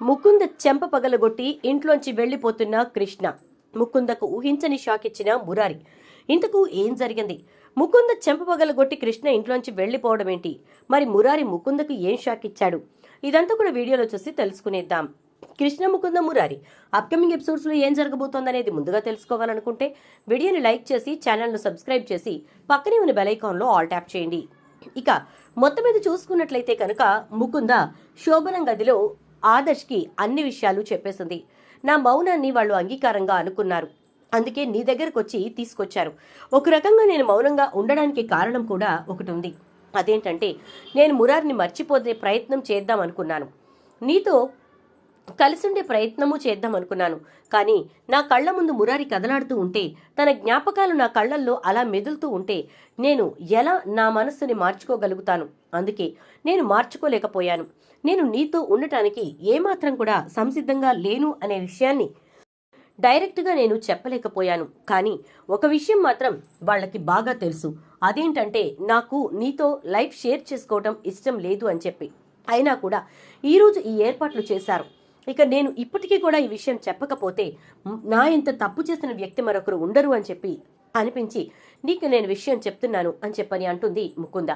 ముకుంద చెంప పగలగొట్టి ఇంట్లోంచి వెళ్ళిపోతున్న కృష్ణ. ముకుందకు ఊహించని షాక్ ఇచ్చిన మురారి. ఇంతకు ఏం జరిగింది? ముకుంద చెంప పగలగొట్టి కృష్ణ ఇంట్లోంచి వెళ్ళిపోవడం ఏంటి మరి మురారి ముకుందకు ఏం షాక్ ఇచ్చాడు? ఇదంతా కూడా వీడియోలో చూసి తెలుసుకునేద్దాం. కృష్ణ ముకుంద మురారి. అప్కమింగ్ ఎపిసోడ్స్లో ఏం జరగబోతోందనేది ముందుగా తెలుసుకోవాలనుకుంటే వీడియోని లైక్ చేసి ఛానల్ను సబ్స్క్రైబ్ చేసి పక్కనే ఉన్న బెల్ ఐకాన్లో ఆల్ ట్యాప్ చేయండి. ఇక మొత్తం మీద చూసుకున్నట్లయితే కనుక ముకుంద శోభనం గదిలో ఆదర్శ్కి అన్ని విషయాలు చెప్పేసింది. నా మౌనాన్ని వాళ్ళు అంగీకారంగా అనుకున్నారు. అందుకే నీ దగ్గరకు వచ్చి తీసుకొచ్చారు. ఒక రకంగా నేను మౌనంగా ఉండడానికి కారణం కూడా ఒకటి ఉంది. అదేంటంటే నేను మురారిని మర్చిపోతే ప్రయత్నం చేద్దాం అనుకున్నాను. నీతో కలిసుండే ప్రయత్నము చేద్దాం అనుకున్నాను. కానీ నా కళ్ళ ముందు మురారి కదలాడుతూ ఉంటే తన జ్ఞాపకాలు నా కళ్ళల్లో అలా మెదులుతూ ఉంటే నేను ఎలా నా మనస్సుని మార్చుకోగలుగుతాను? అందుకే నేను మార్చుకోలేకపోయాను. నేను నీతో ఉండటానికి ఏమాత్రం కూడా సంసిద్ధంగా లేను అనే విషయాన్ని డైరెక్ట్గా నేను చెప్పలేకపోయాను. కానీ ఒక విషయం మాత్రం వాళ్ళకి బాగా తెలుసు. అదేంటంటే నాకు నీతో లైఫ్ షేర్ చేసుకోవడం ఇష్టం లేదు అని చెప్పి. అయినా కూడా ఈరోజు ఈ ఏర్పాట్లు చేశారు. ఇక నేను ఇప్పటికీ కూడా ఈ విషయం చెప్పకపోతే నా ఇంత తప్పు చేసిన వ్యక్తి మరొకరు ఉండరు అని చెప్పి అనిపించి నీకు నేను విషయం చెప్తున్నాను అని చెప్పని అంటుంది ముకుంద.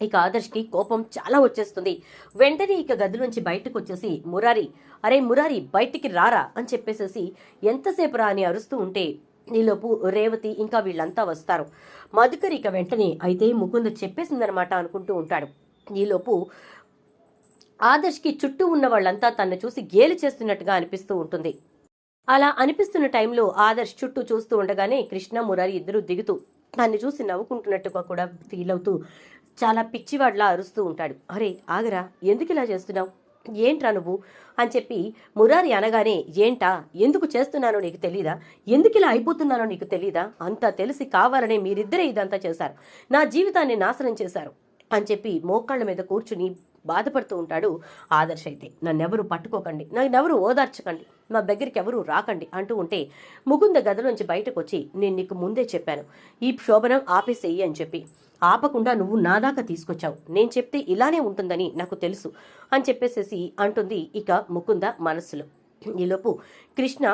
ఇక ఆదర్శ్కి కోపం చాలా వచ్చేస్తుంది. వెంటనే ఇక గదిలోంచి బయటకు వచ్చేసి మురారి అరే మురారి బయటికి రారా? అని చెప్పేసేసి ఎంతసేపు రా? అని అరుస్తూ ఉంటే ఈలోపు రేవతి ఇంకా వీళ్ళంతా వస్తారు. మధుకర్ ఇక వెంటనే అయితే ముకుంద చెప్పేసిందనమాట అనుకుంటూ ఉంటాడు. ఈలోపు ఆదర్శ్కి చుట్టూ ఉన్న వాళ్ళంతా తన్ను చూసి గేలి చేస్తున్నట్టుగా అనిపిస్తూ ఉంటుంది. అలా అనిపిస్తున్న టైంలో ఆదర్శ్ చుట్టూ చూస్తూ ఉండగానే కృష్ణ మురారి ఇద్దరు దిగుతూ తన్ను చూసి నవ్వుకుంటున్నట్టుగా కూడా ఫీల్ అవుతూ చాలా పిచ్చివాడ్లా అరుస్తూ ఉంటాడు. అరే ఆగరా ఎందుకు ఇలా చేస్తున్నావు? ఏంట్రా నువ్వు? అని చెప్పి మురారి అనగానే ఏంటా? ఎందుకు చేస్తున్నానో నీకు తెలీదా? ఎందుకు ఇలా అయిపోతున్నానో నీకు తెలీదా? అంతా తెలిసి కావాలనే మీరిద్దరే ఇదంతా చేశారు. నా జీవితాన్ని నాశనం చేశారు. అని చెప్పి మోకాళ్ళ మీద కూర్చుని బాధపడుతూ ఉంటాడు ఆదర్శ అయితే. నన్నెవరు పట్టుకోకండి నన్నెవరు ఓదార్చకండి మా దగ్గరికి ఎవరు రాకండి అంటూ ఉంటే ముకుంద గదిలోంచి బయటకు వచ్చి నేను నీకు ముందే చెప్పాను ఈ శోభనం ఆపేసేయి అని చెప్పి. ఆపకుండా నువ్వు నా దాకా తీసుకొచ్చావు నేను చెప్తే ఇలానే ఉంటుందని నాకు తెలుసు అని చెప్పేసేసి అంటుంది ఇక ముకుంద మనస్సులో. ఈలోపు కృష్ణ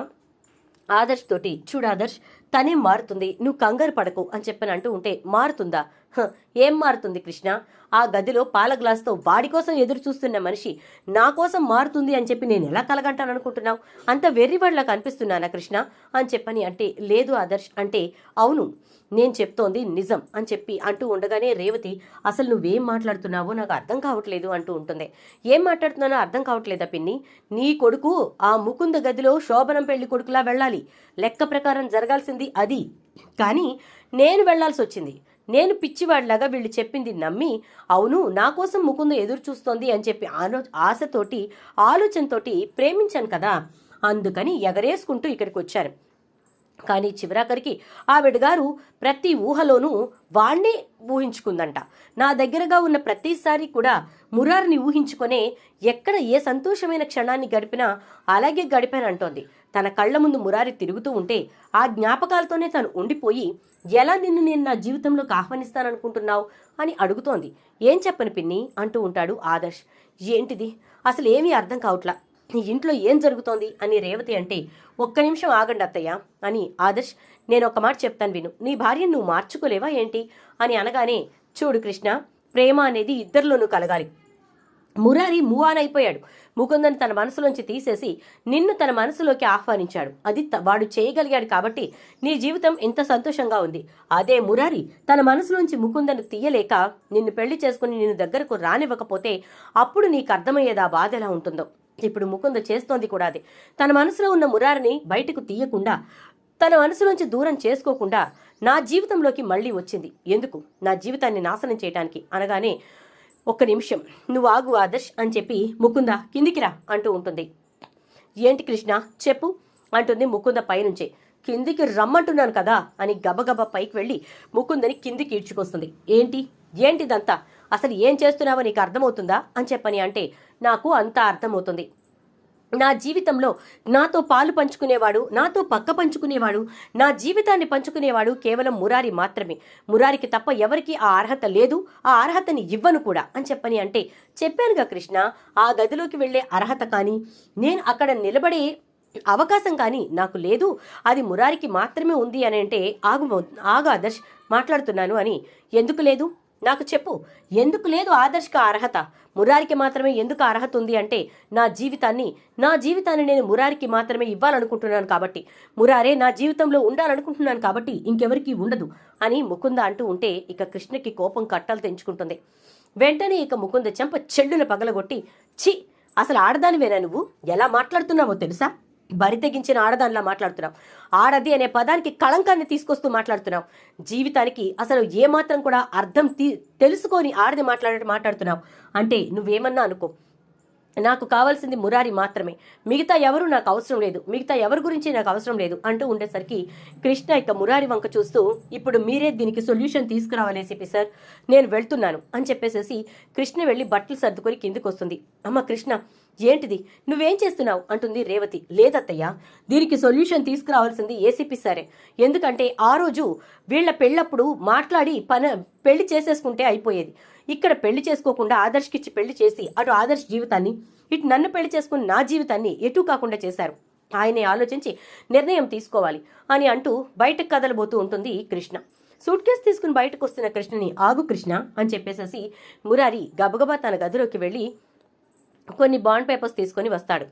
ఆదర్శ్ తోటి చూడు ఆదర్శ్ తనే మారుతుంది నువ్వు కంగారు పడకు అని చెప్పని అంటూ ఉంటే మారుతుందా? ఏం మారుతుంది కృష్ణ? ఆ గదిలో పాల గ్లాస్తో వాడి కోసం ఎదురు చూస్తున్న మనిషి నా కోసం మారుతుంది అని చెప్పి నేను ఎలా కలగంటాను అనుకుంటున్నావు? అంత వెర్రివాడిలా కనిపిస్తున్నానా కృష్ణ? అని చెప్పని అంటే లేదు ఆదర్శ్ అంటే అవును నేను చెప్తోంది నిజం అని చెప్పి అంటూ ఉండగానే రేవతి అసలు నువ్వేం మాట్లాడుతున్నావో నాకు అర్థం కావట్లేదు అంటూ ఉంటుంది. ఏం మాట్లాడుతున్నానో అర్థం కావట్లేదా పిన్ని? నీ కొడుకు ఆ ముకుంద గదిలో శోభనం పెళ్ళి కొడుకులా వెళ్ళాలి. లెక్క ప్రకారం జరగాల్సింది అది. కానీ నేను వెళ్ళాల్సి వచ్చింది నేను పిచ్చివాడిలాగా వీళ్ళు చెప్పింది నమ్మి అవును నా కోసం ముకుంద ఎదురు చూస్తోంది అని చెప్పి ఆలో ఆశతోటి ఆలోచనతోటి ప్రేమించాను కదా. అందుకని ఎగరేసుకుంటూ ఇక్కడికి వచ్చారు కానీ చివరాఖరికి ఆవిడ గారు ప్రతి ఊహలోనూ వాణ్ణే ఊహించుకుందంట. నా దగ్గరగా ఉన్న ప్రతిసారి కూడా మురారిని ఊహించుకొనే ఎక్కడ ఏ సంతోషమైన క్షణాన్ని గడిపినా అలాగే గడిపానంటోంది. తన కళ్ళ ముందు మురారి తిరుగుతూ ఉంటే ఆ జ్ఞాపకాలతోనే తను ఉండిపోయి ఎలా నిన్ను నేను నా జీవితంలోకి ఆహ్వానిస్తాననుకుంటున్నావు? అని అడుగుతోంది. ఏం చెప్పని పిన్ని? అంటూ ఉంటాడు ఆదర్శ్. ఏంటిది? అసలు ఏమీ అర్థం కావట్లా. నీ ఇంట్లో ఏం జరుగుతోంది? అని రేవతి అంటే ఒక్క నిమిషం ఆగండి అత్తయ్య అని ఆదర్శ్. నేను ఒక మాట చెప్తాను విను. నీ భార్యను నువ్వు మార్చుకోలేవా ఏంటి? అని అనగానే చూడు కృష్ణ ప్రేమ అనేది ఇద్దరిలోనూ కలగాలి. మురారి మూవ్ ఆన్ అయిపోయాడు ముకుందన్ తన మనసులోంచి తీసేసి నిన్ను తన మనసులోకి ఆహ్వానించాడు. అది వాడు చేయగలిగాడు కాబట్టి నీ జీవితం ఇంత సంతోషంగా ఉంది. అదే మురారి తన మనసులోంచి ముకుందను తీయలేక నిన్ను పెళ్ళి చేసుకుని నిన్ను దగ్గరకు రానివ్వకపోతే అప్పుడు నీకు అర్థమయ్యేది ఆ బాధ ఎలా ఉంటుందో. ఇప్పుడు ముకుంద చేస్తోంది కూడా అది. తన మనసులో ఉన్న మురారిని బయటకు తీయకుండా తన మనసులోంచి దూరం చేసుకోకుండా నా జీవితంలోకి మళ్ళీ వచ్చింది. ఎందుకు? నా జీవితాన్ని నాశనం చేయటానికి అనగానే ఒక్క నిమిషం. నువ్వు ఆగు ఆదర్శ్ అని చెప్పి ముకుంద కిందికిరా అంటూ ఉంటుంది. ఏంటి కృష్ణ? చెప్పు అంటుంది ముకుంద పైనుంచే. కిందికి రమ్మంటున్నాను కదా అని గబగబా పైకి వెళ్ళి ముకుందని కిందికి ఈడ్చుకొస్తుంది. ఏంటి? ఏంటిదంతా? అసలు ఏం చేస్తున్నావో నీకు అర్థమవుతుందా అని చెప్పని అంటే నాకు అంతా అర్థమవుతుంది. నా జీవితంలో నాతో పాలు పంచుకునేవాడు నాతో పక్క పంచుకునేవాడు నా జీవితాన్ని పంచుకునేవాడు కేవలం మురారి మాత్రమే. మురారికి తప్ప ఎవరికి ఆ అర్హత లేదు ఆ అర్హతని ఇవ్వను కూడా అని చెప్పని అంటే చెప్పానుగా కృష్ణ ఆ గదిలోకి వెళ్ళే అర్హత కానీ నేను అక్కడ నిలబడే అవకాశం కానీ నాకు లేదు అది మురారికి మాత్రమే ఉంది అని అంటే ఆగు మౌ- ఆగు ఆదర్శ్ మాట్లాడుతున్నాను అని. ఎందుకు లేదు? నాకు చెప్పు ఎందుకు లేదు ఆదర్శకు అర్హత? మురారికి మాత్రమే ఎందుకు అర్హత ఉంది అంటే నా జీవితాన్ని నా జీవితాన్ని నేను మురారికి మాత్రమే ఇవ్వాలనుకుంటున్నాను కాబట్టి. మురారే నా జీవితంలో ఉండాలనుకుంటున్నాను కాబట్టి ఇంకెవరికీ ఉండదు అని ముకుంద అంటూ ఉంటే ఇక కృష్ణకి కోపం కట్టాలు తెంచుకుంటుంది. వెంటనే ఇక ముకుంద చెంప చెడ్డున పగలగొట్టి ఛీ అసలు ఆడదానివేనా నువ్వు? ఎలా మాట్లాడుతున్నావో తెలుసా? బరి తెగించిన ఆడదానిలా మాట్లాడుతున్నాం ఆడది అనే పదానికి కళంకాన్ని తీసుకొస్తూ మాట్లాడుతున్నాం జీవితానికి అసలు ఏమాత్రం కూడా అర్థం తీ తెలుసుకొని ఆడది మాట్లాడే మాట్లాడుతున్నావు. అంటే నువ్వేమన్నా అనుకో నాకు కావాల్సింది మురారి మాత్రమే. మిగతా ఎవరు నాకు అవసరం లేదు. మిగతా ఎవరి గురించి నాకు అవసరం లేదు అంటూ ఉండేసరికి కృష్ణ ఇక మురారి వంక చూస్తూ ఇప్పుడు మీరే దీనికి సొల్యూషన్ తీసుకురావాలని చెప్పి సార్ నేను వెళ్తున్నాను అని చెప్పేసేసి కృష్ణ వెళ్ళి బట్టలు సర్దుకొని కిందికి వస్తుంది అమ్మ కృష్ణ ఏంటిది? నువ్వేం చేస్తున్నావు? అంటుంది రేవతి. లేదత్తయ్య దీనికి సొల్యూషన్ తీసుకురావాల్సింది ఏసీపీ సరే. ఎందుకంటే ఆ రోజు వీళ్ళ పెళ్ళప్పుడు మాట్లాడి పని పెళ్ళి చేసేసుకుంటే అయిపోయేది. ఇక్కడ పెళ్ళి చేసుకోకుండా ఆదర్శ్కిచ్చి పెళ్ళి చేసి అటు ఆదర్శ్ జీవితాన్ని ఇటు నన్ను పెళ్ళి చేసుకుని నా జీవితాన్ని ఎటు కాకుండా చేశారు. ఆయనే ఆలోచించి నిర్ణయం తీసుకోవాలి అని అంటూ బయటకు కదలబోతూ ఉంటుంది కృష్ణ. సూట్ కేసు తీసుకుని బయటకు వస్తున్న కృష్ణని ఆగు కృష్ణ అని చెప్పేసేసి మురారి గబగబా తన గదిలోకి వెళ్ళి కొన్ని బాండ్ పేపర్స్ తీసుకొని వస్తాడు.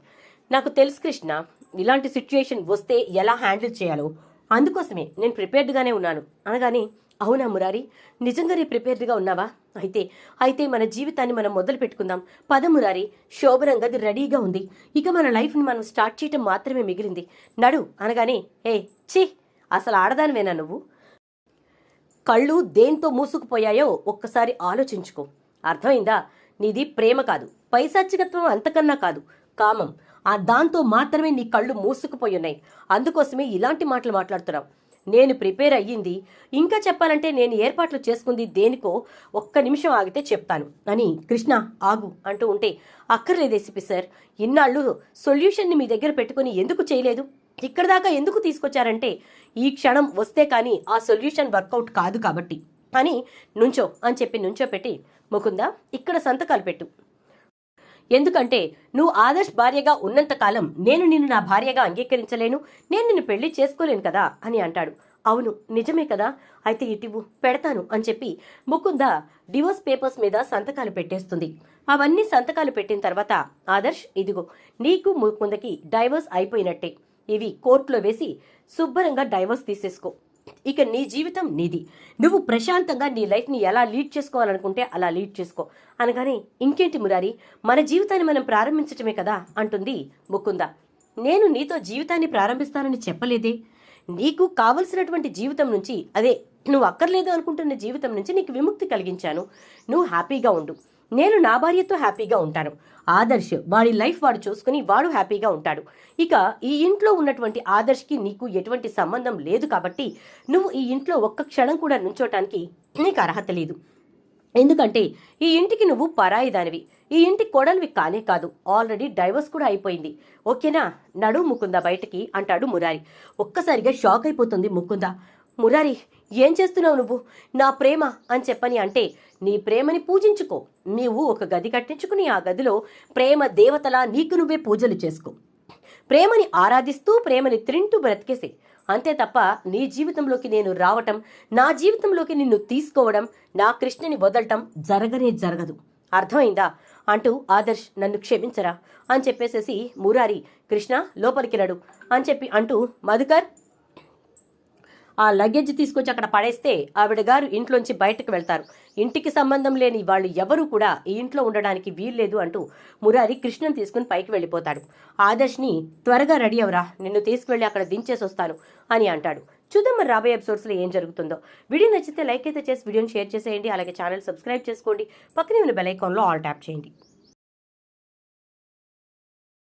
నాకు తెలుసు కృష్ణ ఇలాంటి సిచ్యుయేషన్ వస్తే ఎలా హ్యాండిల్ చేయాలో. అందుకోసమే నేను ప్రిపేర్డ్గానే ఉన్నాను. అనగానే అవునా మురారి? నిజంగానే ప్రిపేర్డ్గా ఉన్నావా? అయితే అయితే మన జీవితాన్ని మనం మొదలు పెట్టుకుందాం. పద మురారి శోభనం గది రెడీగా ఉంది. ఇక మన లైఫ్ని మనం స్టార్ట్ చేయటం మాత్రమే మిగిలింది. నడు అనగానే ఏ ఛీ అసలు ఆడదానివేనా నువ్వు? కళ్ళు దేంతో మూసుకుపోయాయో ఒక్కసారి ఆలోచించుకో. అర్థమైందా? నీది ప్రేమ కాదు పైశాచికత్వం అంతకన్నా కాదు కామం. ఆ దాంతో మాత్రమే నీ కళ్ళు మూసుకుపోయి ఉన్నాయి అందుకోసమే ఇలాంటి మాటలు మాట్లాడుతున్నావు. నేను ప్రిపేర్ అయ్యింది. ఇంకా చెప్పాలంటే నేను ఏర్పాట్లు చేసుకుంది దేనికో ఒక్క నిమిషం ఆగితే చెప్తాను. అని కృష్ణ ఆగు అంటూ ఉంటే అక్కర్లేదు ఏసీపీ సార్ ఇన్నాళ్ళు సొల్యూషన్ని మీ దగ్గర పెట్టుకుని ఎందుకు చేయలేదు? ఇక్కడ దాకా ఎందుకు తీసుకొచ్చారంటే ఈ క్షణం వస్తే కానీ ఆ సొల్యూషన్ వర్కౌట్ కాదు కాబట్టి. అని నుంచో అని చెప్పి నుంచో పెట్టి ముకుంద ఇక్కడ సంతకాలు పెట్టు. ఎందుకంటే నువ్వు ఆదర్శ్ భార్యగా ఉన్నంత కాలం నేను నిన్ను నా భార్యగా అంగీకరించలేను నేను నిన్ను పెళ్ళి చేసుకోలేను కదా అని అంటాడు. అవును నిజమే కదా? అయితే ఇటివు పెడతాను అని చెప్పి ముకుంద డివోర్స్ పేపర్స్ మీద సంతకాలు పెట్టేస్తుంది. అవన్నీ సంతకాలు పెట్టిన తర్వాత ఆదర్శ్ ఇదిగో నీకు ముకుందకి డైవర్స్ అయిపోయినట్టే. ఇవి కోర్టులో వేసి శుభ్రంగా డైవర్స్ తీసేసుకో. ఇక నీ జీవితం నీది. నువ్వు ప్రశాంతంగా నీ లైఫ్ని ఎలా లీడ్ చేసుకోవాలనుకుంటే అలా లీడ్ చేసుకో. అనగానే ఇంకేంటి మురారి? మన జీవితాన్ని మనం ప్రారంభించటమే కదా అంటుంది ముకుంద. నేను నీతో జీవితాన్ని ప్రారంభిస్తానని చెప్పలేదే. నీకు కావలసినటువంటి జీవితం నుంచి అదే నువ్వు అక్కర్లేదు అనుకుంటున్న జీవితం నుంచి నీకు విముక్తి కలిగించాను. నువ్వు హ్యాపీగా ఉండు. నేను నా భార్యతో హ్యాపీగా ఉంటాను. ఆదర్శ్ వాడి లైఫ్ వాడు చూసుకుని వాడు హ్యాపీగా ఉంటాడు. ఇక ఈ ఇంట్లో ఉన్నటువంటి ఆదర్శ్కి నీకు ఎటువంటి సంబంధం లేదు కాబట్టి నువ్వు ఈ ఇంట్లో ఒక్క క్షణం కూడా నుంచోటానికి నీకు అర్హత లేదు. ఎందుకంటే ఈ ఇంటికి నువ్వు పరాయి దానివి. ఈ ఇంటి కొడలివి కానే కాదు. ఆల్రెడీ డైవర్స్ కూడా అయిపోయింది. ఓకేనా? నడు ముకుందా బయటికి అంటాడు మురారి. ఒక్కసారిగా షాక్ అయిపోతుంది ముకుంద. మురారి ఏం చేస్తున్నావు నువ్వు? నా ప్రేమ అని చెప్పని అంటే నీ ప్రేమని పూజించుకో. నీవు ఒక గది కట్టించుకుని ఆ గదిలో ప్రేమ దేవతలా నీకు నువ్వే పూజలు చేసుకో. ప్రేమని ఆరాధిస్తూ ప్రేమని త్రింటూ బ్రతికేసే. అంతే తప్ప నీ జీవితంలోకి నేను రావటం నా జీవితంలోకి నిన్ను తీసుకోవడం నా కృష్ణని వదలటం జరగనే జరగదు. అర్థమైందా? అంటూ ఆదర్శ్ నన్ను క్షమించరా అని చెప్పేసేసి మురారి కృష్ణ లోపలికి రడు అని చెప్పి అంటూ మధుకర్ ఆ లగేజ్ తీసుకొచ్చి అక్కడ పడేస్తే ఆవిడ గారు ఇంట్లోంచి బయటకు వెళ్తారు. ఇంటికి సంబంధం లేని వాళ్ళు ఎవరూ కూడా ఈ ఇంట్లో ఉండడానికి వీల్లేదు అంటూ మురారి కృష్ణను తీసుకుని పైకి వెళ్ళిపోతాడు. ఆదర్శ్ని త్వరగా రెడీ అవరా నిన్ను తీసుకువెళ్ళి అక్కడ దించేసి వస్తాను అని అంటాడు. చూద్దాం మరి రాబోయే ఎపిసోడ్స్లో ఏం జరుగుతుందో. వీడియో నచ్చితే లైక్ అయితే చేసి వీడియోని షేర్ చేసేయండి. అలాగే ఛానల్ సబ్స్క్రైబ్ చేసుకోండి. పక్కనే ఉన్న బెల్ ఐకాన్లో ఆల్ ట్యాప్ చేయండి.